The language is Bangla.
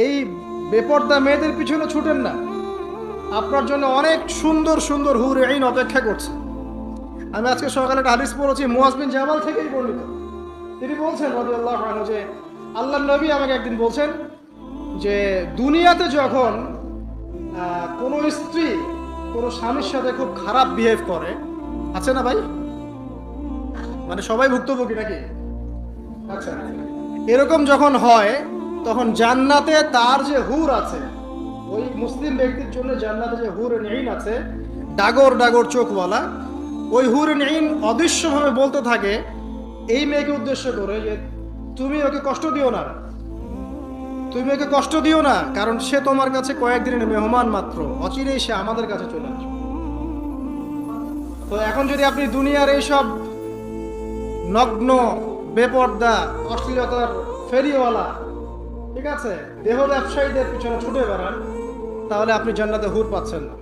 এই বেপর্দা মেয়েদের পিছনে ছুটেন না। আপনার জন্য অনেক সুন্দর সুন্দর হুর আইন অপেক্ষা করছে। আমি আজকে সকালে একটা হাদিস পড়েছি মুয়াজবিন জামাল থেকেই বর্ণিত। তিনি বলছেন আনহু যে আল্লাহ নবী আমাকে একদিন বলছেন যে, দুনিয়াতে যখন কোনো স্ত্রী কোনো স্বামীর সাথে খুব খারাপ বিহেভ করে, আছে না ভাই? মানে সবাই ভুক্তভোগী নাকি? আচ্ছা এরকম যখন হয় তখন জান্নাতে তার যে হুর আছে, ওই মুসলিম ব্যক্তির জন্য জান্নাতে যে হুর নেইন আছে, ডাগর ডাগর চোখওয়ালা, ওই হুর নেইন অদৃশ্যভাবে বলতে থাকে, এই মেয়েকে উদ্দেশ্য করে যে তুমি ওকে কষ্ট দিও না। তুমি ওকে কষ্ট দিও না, কারণ সে তোমার কাছে কয়েকদিনের মেহমান মাত্র, অচিরেই সে আমাদের কাছে চলে আসবে। তো এখন যদি আপনি দুনিয়ার এইসব নগ্ন, বেপর্দা, অশ্লীলতার ফেরিওয়ালা ঠিক আছে দেহ ব্যবসায়ীদের পিছনে ছুটে বেড়ান। তাহলে আপনি জান্নাতে হুর পাচ্ছেন না।